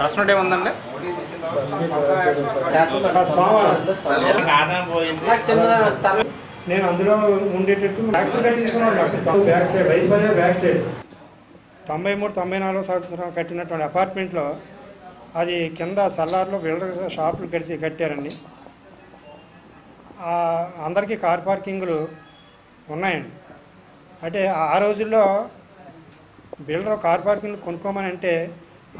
ప్రశ్న ఏముందండి? నేను అందులో ఉండేటట్టు బ్యాక్ కట్టించుకున్నాను నాకు back side Rythu Bazar back side తొంభై మూడు తొంభై నాలుగు సంవత్సరం కట్టినటువంటి అపార్ట్మెంట్లో అది కింద సల్లార్లో బిల్డర్ షాపులు కట్టి కట్టారండి. అందరికీ కార్ పార్కింగ్లు ఉన్నాయండి. అంటే ఆ రోజుల్లో బిల్డర్ కార్ పార్కింగ్ కొనుక్కోమని అంటే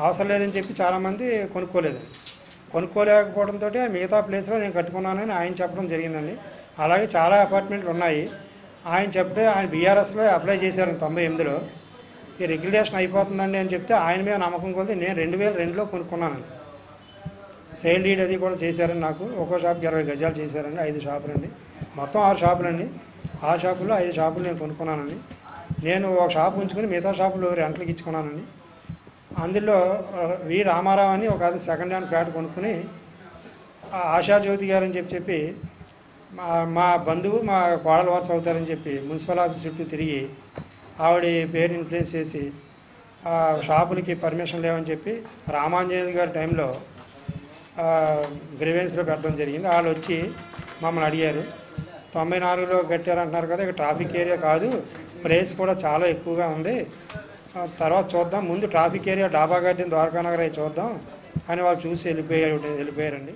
అవసరం లేదని చెప్పి చాలామంది కొనుక్కోలేదు. కొనుక్కోలేకపోవడంతో మిగతా ప్లేస్లో నేను కట్టుకున్నానని ఆయన చెప్పడం జరిగిందండి. అలాగే చాలా అపార్ట్మెంట్లు ఉన్నాయి. ఆయన చెప్తే ఆయన బీఆర్ఎస్లో అప్లై చేశారు తొంభై ఎనిమిదిలో. ఈ రెగ్యులేషన్ అయిపోతుందండి అని చెప్తే ఆయన మీద నమ్మకం కొద్ది నేను రెండు వేల రెండులో కొనుక్కున్నాను సేల్ డీడ్ అది కూడా చేశారండి నాకు. ఒక్కో షాప్కి ఇరవై గజాలు చేశారండి ఐదు షాపులండి. మొత్తం ఆరు షాపులండి. ఆ షాపుల్లో ఐదు షాపులు నేను కొనుక్కున్నానండి. నేను ఒక షాప్ ఉంచుకుని మిగతా షాపులు రెంట్లకు ఇచ్చుకున్నానండి. అందులో వి రామారావు అని ఒక సెకండ్ హ్యాండ్ ఫ్లాట్ కొనుక్కుని ఆశాజ్యోతి గారు అని చెప్పి చెప్పి మా మా బంధువు మా కోడల వారసు అవుతారని చెప్పి మున్సిపల్ ఆఫీస్ చుట్టూ తిరిగి ఆవిడ పేరు ఇన్ఫ్లుయెన్స్ చేసి షాపులకి పర్మిషన్ లేవని చెప్పి రామాంజనేయులు గారి టైంలో గ్రీవెన్స్లో పెట్టడం జరిగింది. వాళ్ళు వచ్చి మమ్మల్ని అడిగారు. తొంభై నాలుగులో కట్టారంటున్నారు కదా ఇక ట్రాఫిక్ ఏరియా కాదు ప్లేస్ కూడా చాలా ఎక్కువగా ఉంది. తర్వాత చూద్దాం. ముందు ట్రాఫిక్ ఏరియా డాబా గార్డెన్ ద్వారకా నగర్ చూద్దాం. అని వాళ్ళు చూసి వెళ్ళిపోయారు వెళ్ళిపోయారండి.